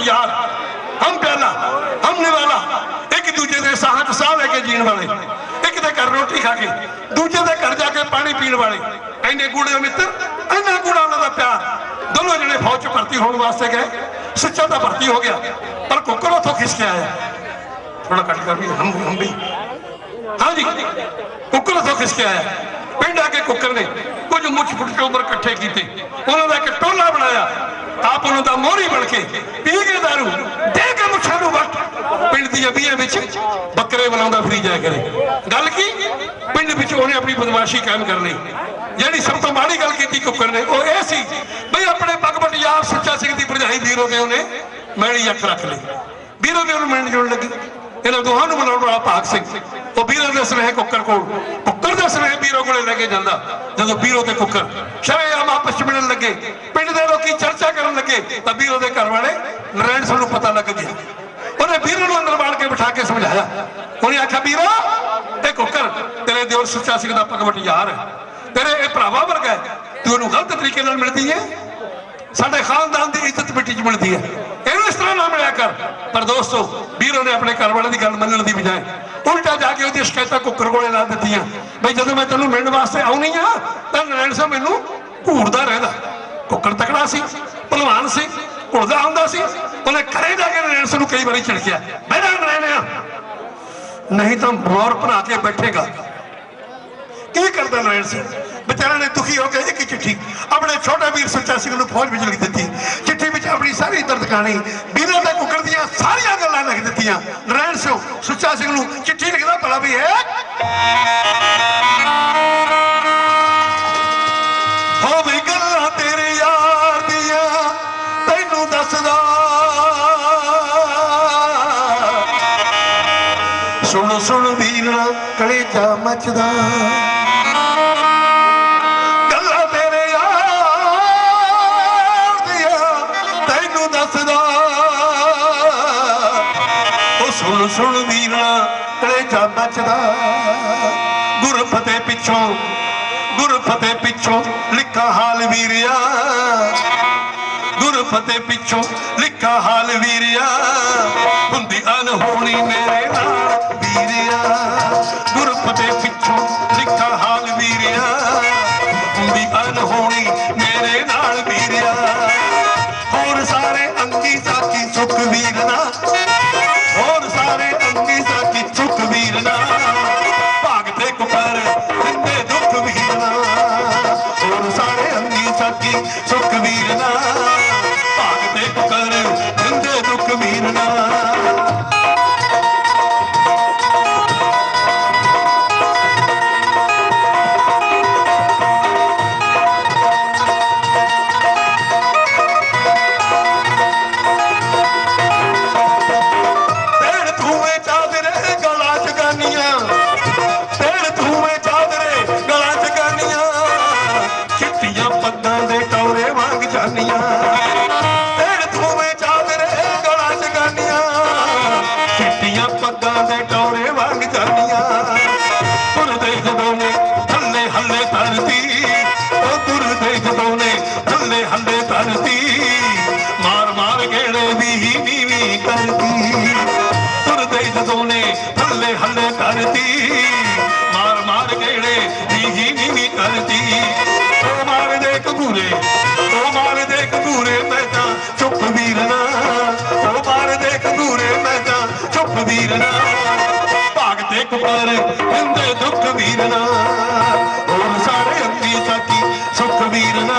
ਯਾਰ, ਹਮ ਪਿਆਲਾ, ਹਮ ਨਿਵਾਲਾ। ਇੱਕ ਦੂਜੇ ਦੇ ਸਾਹਾਂ ਸਾਹ ਲੈ ਕੇ ਜੀਣ ਵਾਲੇ। ਇੱਕ ਦੇ ਘਰ ਰੋਟੀ ਖਾ ਕੇ, ਦੂਜੇ ਦੇ ਘਰ ਜਾ ਕੇ ਪਾਣੀ ਪੀਣ ਵਾਲੇ। ਐਨੇ ਗੂੜੇ ਮਿੱਤਰ ਐਨਾ ਗੂੜਾ ਉਹਨਾਂ ਦਾ ਪਿਆਰ। ਦੋਨੋਂ ਜਣੇ ਫੌਜ 'ਚ ਭਰਤੀ ਹੋਣ ਵਾਸਤੇ ਗਏ। ਸੱਚਾ ਤਾਂ ਭਰਤੀ ਹੋ ਗਿਆ, ਪਰ ਕੁੱਕਰ ਉੱਥੋਂ ਖਿਸ ਕੇ ਆਇਆ। ਥੋੜਾ ਕੱਟ ਕਰ ਵੀ, ਹਮ ਹਮ ਵੀ। ਹਾਂਜੀ ਕੁੱਕਰ ਉੱਥੋਂ ਖਿੱਚ ਕੇ ਆਇਆ। ਪਿੰਡ ਆ ਕੇ ਕੁੱਕਰ ਨੇ ਮੁੱਛ ਫੁੱਟ ਕੇ ਉੱਪਰ ਇਕੱਠੇ ਕੀਤੇ। ਉਹਨਾਂ ਦਾ ਇੱਕ ਟੋਲਾ ਬਣਾਇਆ। ਆਪ ਉਹਨਾਂ ਦਾ ਮੋਹਰੀ ਬਣ ਕੇ ਪੀ ਕੇ ਦਾਰੂ ਦੇ ਕੇ ਮੁੱਛਾਂ ਨੂੰ ਵੱਟ। ਪਿੰਡ ਦੀਆਂ ਬੀਆਂ ਵਿੱਚ ਬੱਕਰੇ ਬਣਾਉਂਦਾ ਫਰੀ ਜਾਇਆ ਕਰੇ। ਗੱਲ ਕੀ? ਪਿੰਡ ਵਿੱਚ ਉਹਨੇ ਆਪਣੀ ਬਦਮਾਸ਼ੀ ਕਾਇਮ ਕਰ ਲਈ ਜਿਹੜੀ ਸਭ ਤੋਂ ਮਾੜੀ ਗੱਲ ਕੀਤੀ ਕੁੱਕਰ ਨੇ, ਉਹ ਇਹ ਸੀ, ਬਈ ਆਪਣੇ ਪਗਬਟ ਯਾਰ ਸੁੱਚਾ ਸਿੰਘ ਦੀ ਭਰਜਾਈ ਵੀਰੋ ਦੇ ਉਹਨੇ ਮੈਲੀ ਅੱਖ ਰੱਖ ਲਈ। ਵੀਰੋ ਦੇ ਉਹਨੂੰ ਮਿਲਣ ਜੁਲਣ ਲੱਗੀ। ਇਹਨਾਂ ਦੋਹਾਂ ਨੂੰ ਬਣਾਉਣ ਵਾਲਾ ਭਾਗ ਸਿੰਘ ਉਹ ਵੀਰੋ ਦੇ ਸਨੇਹ ਕੁੱਕਰ ਕੋਲ ਕੁੱਕਰ ਦੇ ਸਨੇਹ ਵੀਰੋ ਕੋਲੇ ਲੈ ਕੇ ਜਾਂਦਾ। ਜਦੋਂ ਵੀਰੋ ਤੇ ਕੁੱਕਰ ਸ਼ਰੇਆਮ ਆਪਸ ਚ ਮਿਲਣ ਲੱਗੇ, ਪਿੰਡ ਦੇ ਲੋਕੀ ਚਰਚਾ ਕਰਨ ਲੱਗੇ, ਤਾਂ ਵੀਰੋ ਦੇ ਘਰ ਵਾਲੇ ਨਰੈਣ ਸਿੰਘ ਨੂੰ ਪਤਾ ਲੱਗ ਗਿਆ। ਉਹਨੇ ਵੀਰੋ ਨੂੰ ਅੰਦਰ ਬਾੜ ਕੇ ਬਿਠਾ ਕੇ ਸਮਝਾਇਆ। ਉਹਨੇ ਆਖਿਆ, ਵੀਰੋ ਤੇ ਕੁੱਕਰ ਤੇਰੇ ਦਿਓਰ ਸੁੱਚਾ ਸਿੰਘ ਦਾ ਭਗਵਟ ਯਾਰ ਹੈ। ਤੇਰੇ ਇਹ ਭਰਾਵਾ ਵਰਗਾ ਹੈ। ਤੂੰ ਉਹਨੂੰ ਗਲਤ ਤਰੀਕੇ ਨਾਲ ਮਿਲਦੀ ਹੈ ਸਾਡੇ ਖਾਨਦਾਨ ਦੀ ਇੱਜ਼ਤ ਮਿੱਟੀ 'ਚ ਮਿਲਦੀ ਹੈ ਇਹਨੂੰ ਨਾ ਮਿਲਿਆ ਕਰ? ਪਰ ਦੋਸਤੋ, ਵੀਰੋ ਨੇ ਆਪਣੇ ਘਰ ਵਾਲਿਆਂ ਦੀ ਗੱਲ ਮੰਨਣ ਦੀ ਬਜਾਏ ਉਲਟਾ ਜਾ ਕੇ ਉਹਦੀ ਸ਼ਿਕਾਇਤਾਂ ਕੁੱਕਰ ਕੋਲੇ ਲਾ ਦਿੱਤੀਆਂ। ਬਈ ਜਦੋਂ ਮੈਂ ਤੈਨੂੰ ਮਿਲਣ ਵਾਸਤੇ ਆਉਣੀ ਆ, ਤਾਂ ਨਰੈਣ ਸਿੰਘ ਮੈਨੂੰ ਘੂਰਦਾ ਰਹਿੰਦਾ। ਕੁੱਕਰ ਤਕੜਾ ਸੀ ਭਲਵਾਨ ਸੀ, ਘੁਲਦਾ ਹੁੰਦਾ ਸੀ। ਉਹਨੇ ਘਰੇ ਜਾ ਕੇ ਨਰੈਣ ਸਿੰਘ ਨੂੰ ਕਈ ਵਾਰੀ ਝਿੜਕਿਆ। ਬੈਠਾ ਨਰੈਣਿਆ ਨਹੀਂ ਤਾਂ ਮੋਰ ਭਰਾ ਕੇ ਬੈਠੇਗਾ। ਕੀ ਕਰਦਾ ਨਰੈਣ ਸਿੰਘ? ਵਿਚਾਰਾ ਨੇ ਦੁਖੀ ਹੋ ਕੇ ਇੱਕ ਚਿੱਠੀ ਆਪਣੇ ਛੋਟੇ ਵੀਰ ਸੁੱਚਾ ਸਿੰਘ ਨੂੰ ਫੌਜ ਵਿੱਚ ਲਿਖ ਦਿੱਤੀ। ਚਿੱਠੀ ਵਿੱਚ ਆਪਣੀ ਸਾਰੀ ਦਰਦ ਕਹਾਣੀ ਸਾਰੀਆਂ ਗੱਲਾਂ ਲਿਖ ਦਿੱਤੀਆਂ। ਨਰੈਣ ਸਿੰਘ, ਸੁੱਚਾ ਸਿੰਘ ਨੂੰ ਚਿੱਠੀ ਲਿਖਦਾ ਭਲਾ ਵੀ ਹੈ। ਹੋ ਵੀ ਗੱਲਾਂ ਤੇਰੇ ਯਾਰ ਦੀਆਂ, ਤੈਨੂੰ ਦੱਸਦਾ। ਸੁਣ ਸੁਣ ਵੀਰਣਾ ਕਲੇਜਾ ਮੱਚਦਾ। ਉਹ ਸੁਣ ਸੁਣ ਵੀਰਣਾ ਕਲੇਜਾ ਮੱਚਦਾ ਗੁਰ ਫਤਿਹ ਪਿੱਛੋਂ ਗੁਰ ਫਤਿਹ ਪਿੱਛੋਂ ਲਿਖਾ ਹਾਲ ਵੀਰਿਆ। ਗੁਰ ਫਤਿਹ ਪਿੱਛੋਂ ਲਿਖਾ ਹਾਲ ਵੀਰਿਆ। ਹੁੰਦੀ ਅਨਹੋਣੀ ਮੇਰੇ ਨਾਲ ਵੀਰਿਆ। ਗੁਰ ਫਤਿਹ ਪਿੱਛੋਂ ਵੀ ਨੀਵੀਂ ਕਰਤੀ ਤੁਰਦੇ ਜਦੋਂ ਨੇ ਹੱਲੇ ਹੱਲੇ ਕਰਦੀ। ਮਾਰ ਮਾਰ ਗੇੜੇ ਨੀਹੀ ਨੀਵੀਂ ਕਰਦੀ। ਉਹ ਮਾਰ ਦੇ ਕਬੂਰੇ ਉਹ ਮਾਰ ਕਬੂਰੇ ਮੈਂ ਤਾਂ ਚੁੱਪ ਵੀਰਨਾ ਉਹ ਮਾਰਦੇ ਕਬੂਰੇ ਮੈਂ ਤਾਂ ਚੁੱਪ ਵੀਰਨਾ ਭਾਗ ਤੇ ਕੁਪਰ ਹਿੰਦੇ ਦੁੱਖ ਵੀਰਨਾ ਹੋਰ ਸਾਰੇ ਅੰਗੀ ਸਾਥੀ ਸੁਖ ਵੀਰਨਾ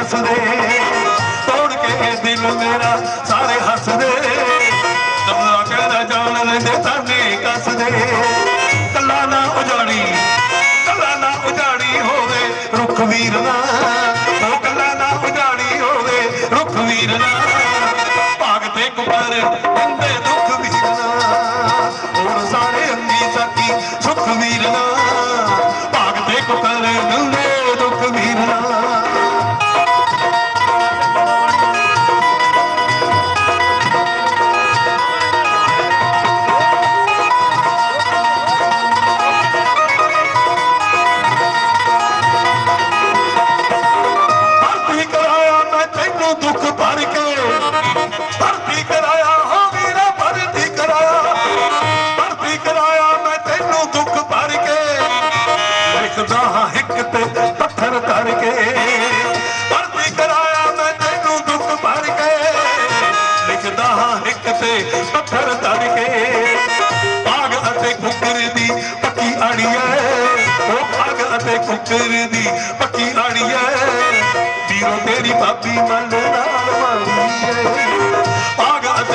ਹੱਸਦੇ, ਤੋੜ ਕੇ ਦਿਲ ਮੇਰਾ ਸਾਰੇ ਹੱਸਦੇ। ਕਮਲਾ ਕਰ ਜਾਣ ਲੈਂਦੇ ਤਾਨੇ ਕੱਸਦੇ। ਕੱਲਾ ਨਾ ਉਜਾੜੀ, ਕੱਲਾ ਨਾ ਉਜਾੜੀ ਹੋਵੇ ਰੁੱਖ ਵੀਰ ਨਾ। ਉਹ ਕੱਲਾ ਨਾ ਉਜਾੜੀ ਹੋਵੇ ਰੁੱਖ ਵੀਰ ਨਾ। ਭਾਗ ਤੇ ਕੁਪਰ ਬੰਦੇ ਦੁੱਖ ਵੀਰ ਨਾ। ਹੁਣ ਸਾਰੇ ਅੰਗੀ ਸਾਕੀ ਸੁਖ ਵੀਰ ਨਾ। ਭਾਗ ਤੇ ਕੁਪਰ ਬੰਦੇ ਦੁੱਖ ਵੀਰ ਨਾ।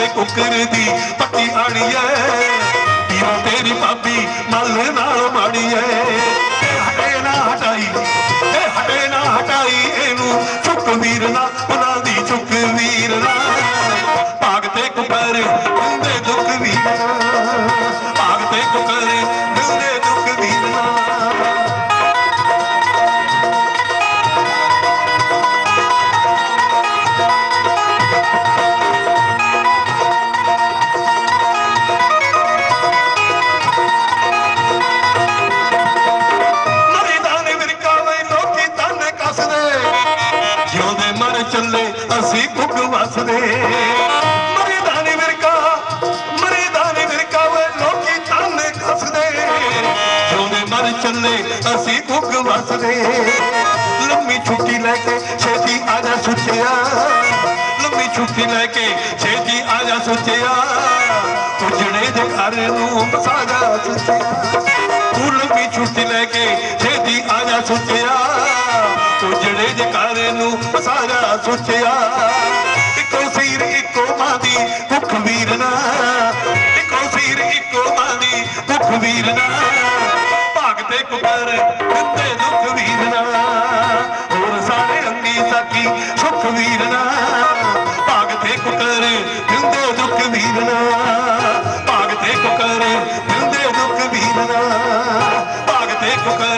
ਬਾਗ ਕੁੱਕਰ ਦੀ ਪੱਕੀ ਆੜੀ ਐ ਤੇਰੀ ਭਾਬੀ ਮੱਲ ਨਾਲ ਮਾੜੀ ਐ ਹਟੇ ਨਾ ਹਟਾਈ, ਤੇ ਹਟੇ ਨਾ ਹਟਾਈ ਇਹਨੂੰ। ਚੁੱਕ ਵੀਰ ਨਾ ਉਹਨਾਂ ਦੀ ਚੁੱਕ ਵੀਰ ਨਾ ਛੇਤੀ ਆ ਜਾ ਦੇ ਘਰ ਨੂੰ ਬਸਾ ਜਾ ਸੁੱਚਿਆ। ਤੂੰ ਲੰਮੀ ਛੁੱਟੀ ਲੈ ਕੇ ਛੇਤੀ ਆ ਜਾ ਸੁੱਚਿਆ ਉਜੜੇ ਦੇ ਘਰ ਨੂੰ ਬਸਾ ਜਾ ਸੁੱਚਿਆ। ਇੱਕੋ ਸਿਰ ਇੱਕੋ ਮਾਂ ਦੀ ਭੁੱਖ ਵੀਰਨਾ ਇੱਕੋ ਸਿਰ ਇੱਕੋ ਮਾਂ ਦੀ ਭੁੱਖ ਵੀਰਨਾ ਭਾਗ ਤੇ ਕੁਬਰ ਦਿੰਦੇ ਦੁੱਖ ਵੀਰਨਾ ਹੋਰ ਸਾਰੇ ਅੰਗੀ ਸਾਕੀ ਸੁਖ ਵੀਰਨਾ ਭਾਗ ਤੇ ਕੁਕਰ ਦਿੰਦੇ ਵੀਰਨਾ ਭਾਗ ਤੇ ਕੁਕਰ ਦਿੰਦੇ ਦੁੱਖ ਵੀਰਨਾ ਭਾਗ ਤੇ ਕੁਕਰ।